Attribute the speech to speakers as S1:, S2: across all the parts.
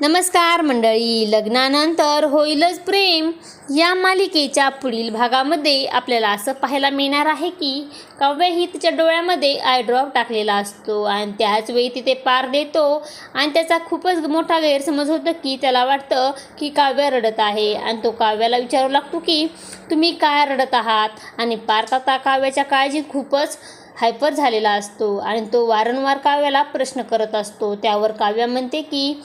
S1: नमस्कार मंडळी लग्नानंतर होईलच प्रेम. या मालिकेच्या पुढील भागामध्ये आपल्याला असं पाहायला मिळणार आहे की काव्य ही तिच्या डोळ्यामध्ये आयड्रॉप टाकलेला असतो आणि त्याच वेळी तिथे पार देतो आणि त्याचा खूपच मोठा गैरसमज होतो की त्याला वाटतं की काव्य रडत आहे आणि तो काव्याला विचारू लागतो की तुम्ही काय रडत आहात? आणि पार्थ आता काव्याच्या काळजीत खूपच हायपर झालेला असतो आणि तो वारंवार काव्याला प्रश्न करत असतो. त्यावर काव्या म्हणते की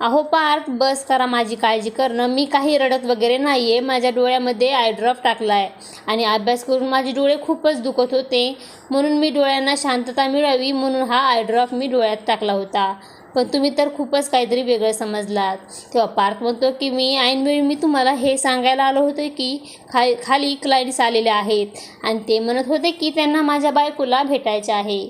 S1: अहो पार्थ बस करा माझी काळजी करणं मी काही रडत वगैरे नाही आहे माझ्या डोळ्यामध्ये आयड्रॉप टाकला आहे आणि अभ्यास करून माझे डोळे खूपच दुखत होते. म्हणून मी डोळ्यांना शांतता मिळावी म्हणून हा आयड्रॉप मी डोळ्यात टाकला होता. पण तुम्ही तर खूपच काहीतरी वेगळं समजलात. तेव्हा पार्थ म्हणतो की मी ऐनवेळी मी तुम्हाला हे सांगायला आलो होतो की खा खाली क्लायंट्स आलेले आहेत. आणि ते म्हणत होते की त्यांना माझ्या बायकोला भेटायचे आहे.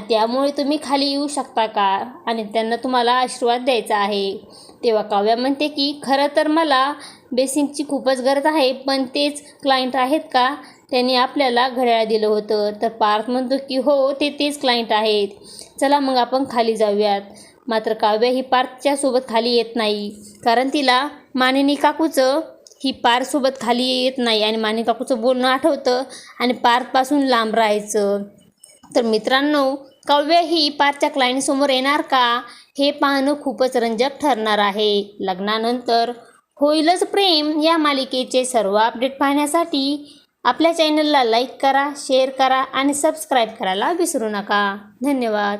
S1: त्यामुळे तुम्ही खाली येऊ शकता का? आणि त्यांना तुम्हाला आशीर्वाद द्यायचा आहे. तेव्हा काव्या म्हणते की खरं तर मला बेसिंगची खूपच गरज आहे पण तेच क्लायंट आहेत का? त्यांनी आपल्याला घड्याळ दिलं होतं. तर पार्थ म्हणतो की हो ते तेच क्लायंट आहेत. चला मग आपण खाली जाऊयात. मात्र काव्या ही पार्थच्या सोबत खाली येत नाही. कारण तिला मानिनी काकूचं ही पार्थसोबत खाली येत नाही. आणि मानिनी काकूचं बोलणं आठवतं आणि पार्थपासून लांब राहायचं. तर मित्रांनो काव्य ही पारच्या क्लायंटसमोर येणार का? हे पाहणं खूपच रंजक ठरणार आहे. लग्नानंतर होईलच प्रेम या मालिकेचे सर्व अपडेट पाहण्यासाठी आपल्या चॅनलला लाईक करा शेअर करा आणि सबस्क्राईब करायला विसरू नका. धन्यवाद.